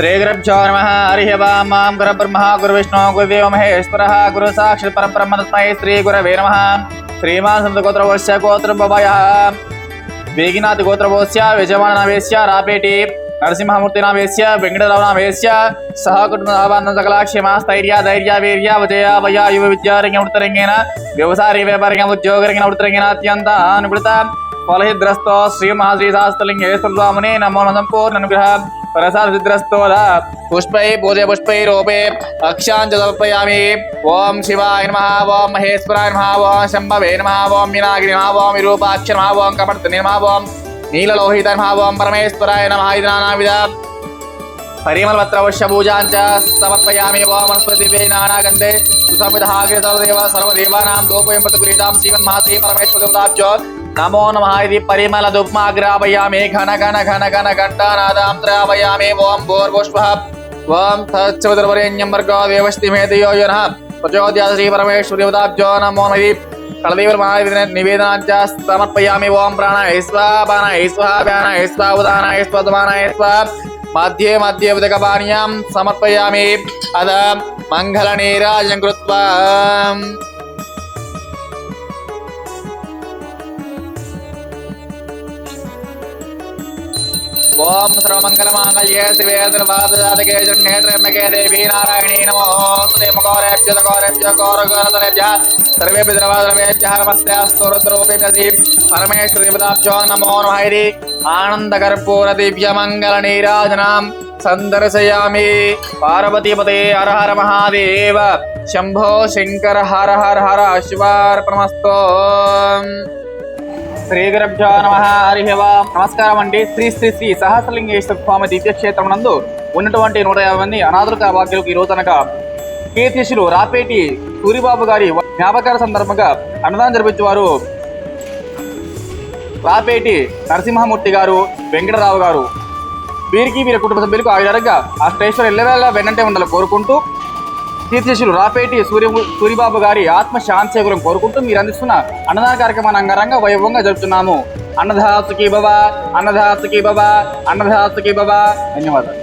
శ్రీగురుభ్యో నమ. హరి మాం గురు బ్రహ్మ. గురు విష్ణు గురుదేవ మహేశ్వర గురు సాక్షి పరబ్రహ్మ తస్మై శ్రీ గురవే నమ. శ్రీమాన్ సంత గోత్రవస్య గోత్రభయ వేగినాథ్ గోత్రవోస్య విజయవాడ నావేశ్య రాపేటి నరసింహమూర్తి నావేశ్య వెంకటరావు నావేశ్య సహ కుటుంబ సకల స్థైర్య ధైర్య వీర్య విజయ భయ యువ విద్యారంగ ఉత్తరంగేన వ్యవసాయ వ్యాపారంగ ఉద్యోగరంగ ఉత్తరంగేన అత్యంత అనుకృత ఫలహిద్రస్తో శ్రీ మహాశ్రీ శాస్త్రలింగే స్వామిని నమో సంపూర్ణ అనుగ్రహ ప్రసాదిద్రస్తోద పుష్పై పూజ పుష్పై రూపే అక్షాంచ సమర్పయామి ఓం శివాయ నమ ఓం మహేశ్వరాయ నమ ఓం శంభవే నమ ఓం మీనాగిరి నమ ఓం విరూపాక్ష నమ ఓం కపర్తని నమ ఓం నీలలోహిత నమ ఓం పరమేశ్వరాయ నమ ఇది నానావిధ పరిమళపత్రవశ్య పూజాంచ సమర్పయామి ఓం వనస్పతి దివ్యై నానాగంధే సుసమిధాగ్రే నమో నమ ఇది పరిమళ దుప్మాగ్రాపయామి ఘన ఘన ఘన ఘన ఘంటానాదాం త్రాపయామి ఓం భూర్భుష్ప. ఓం తచ్చవదర్వరేణ్యం వర్గో దేవస్తి మేధయో యన. శ్రీ పరమేశ్వర దేవతాభ్యో నమో నది కళదేవుల నివేదనాంచ సమర్పయామి ఓం ప్రాణాయ స్వాహ ప్రాణాయ స్వాహ వ్యానాయ స్వాహ ఉదానాయ స్వాహ దుమానాయ స్వాహ మధ్యే మధ్యే ఉదకపానీయం సమర్పయామి. అద మంగళ నీరాజం కృత్వా. ओम सर्वमंगलमांगल्ये शिवे सर्वाददातके शरण्ये त्र्यम्बके देवी नारायणी नमोऽस्तुते मुकोरेभ्यतकोरेभ्य गौरगोरधरेभ्यः सर्वेऽपि सर्वाधर्मेभ्यः नमस्ते अस्तु रुद्रोऽपि परमेश्वरीपदाभ्यो नमो नमः पार्वतीपते हर हर महादेव शंभो शंकर हर हर हर शिवार्पणमस्तु శ్రీ గురభ్యో నమ హరి నమస్కారం అండి. శ్రీ శ్రీ శ్రీ సహస్రలింగేశ్వర స్వామి దివ్యక్షేత్రం నందు ఉన్నటువంటి నూట యాభై మంది అనాథుల భాగ్యులకు ఈ రోజు అనగా కీర్తిశులు రాపేటి సూరిబాబు గారి జ్ఞాపకాల సందర్భంగా అన్నదానం జరిపించేవారు రాపేటి నరసింహమూర్తి గారు వెంకటరావు గారు. వీరికి వీరి కుటుంబ సభ్యులకు ఆయుధంగా ఆ స్టేషన్ ఎల్లవేళ వెన్నంటే ఉండాలని కోరుకుంటూ కీర్తిశులు రాపేటి సూర్య సూరిబాబు గారి ఆత్మ శాంతిగురం కోరుకుంటూ మీరు అందిస్తున్న అన్నదాన కార్యక్రమాన్ని అంగరంగ వైభవంగా జరుపుతున్నాము. అన్నదాసుకి బాబా అన్నదాసుకి బాబా అన్నదాసుకి బాబా ధన్యవాదాలు.